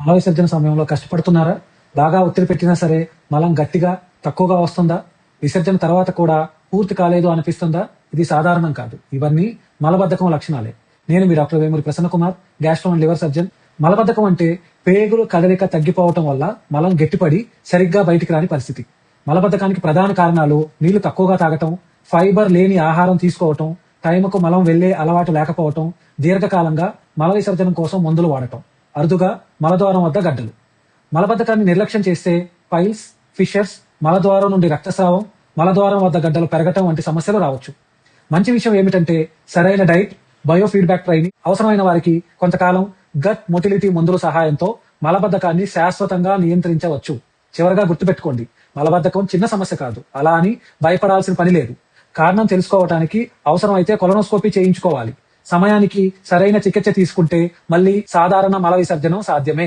మల విసర్జన సమయంలో కష్టపడుతున్నారా? బాగా ఒత్తిడి పెట్టినా సరే మలం గట్టిగా తక్కువగా వస్తుందా? విసర్జన తర్వాత కూడా పూర్తి కాలేదు అనిపిస్తుందా? ఇది సాధారణం కాదు. ఇవన్నీ మలబద్ధకం లక్షణాలే. నేను మీ doctor Vemuri Prasanna Kumar gastro and liver surgeon. మలబద్ధకం అంటే పేగులు కదలిక తగ్గిపోవటం వల్ల మలం గట్టిపడి సరిగ్గా బయటికి రాని పరిస్థితి. మలబద్ధకానికి ప్రధాన కారణాలు నీళ్ళు తక్కువగా తాగటం ఫైబర్ లేని ఆహారం తీసుకోవటం టైంకు మలం వెళ్ళే అలవాటు లేకపోవటం దీర్ఘకాలంగా మల విసర్జనం కోసం మందులు వాడటం. అరుదుగా మలద్వారం వద్ద గడ్డలు. మలబద్ధకాన్ని నిర్లక్ష్యం చేస్తే పైల్స్ ఫిషర్స్ మలద్వారం నుండి రక్తస్రావం మలద్వారం వద్ద గడ్డలు పెరగటం వంటి సమస్యలు రావచ్చు. మంచి విషయం ఏమిటంటే సరైన డైట్ బయోఫీడ్బ్యాక్ ట్రైనింగ్ అవసరమైన వారికి కొంతకాలం గట్ మొటిలిటీ మందుల సహాయంతో మలబద్ధకాన్ని శాశ్వతంగా నియంత్రించవచ్చు. చివరగా గుర్తుపెట్టుకోండి మలబద్ధకం చిన్న సమస్య కాదు అలా అని భయపడాల్సిన పని లేదు. కారణం తెలుసుకోవటానికి అవసరమైతే కొలనోస్కోపీ చేయించుకోవాలి. సమయానికి సరైన చికిత్స తీసుకుంటే మళ్ళీ సాధారణ మల విసర్జనం సాధ్యమే.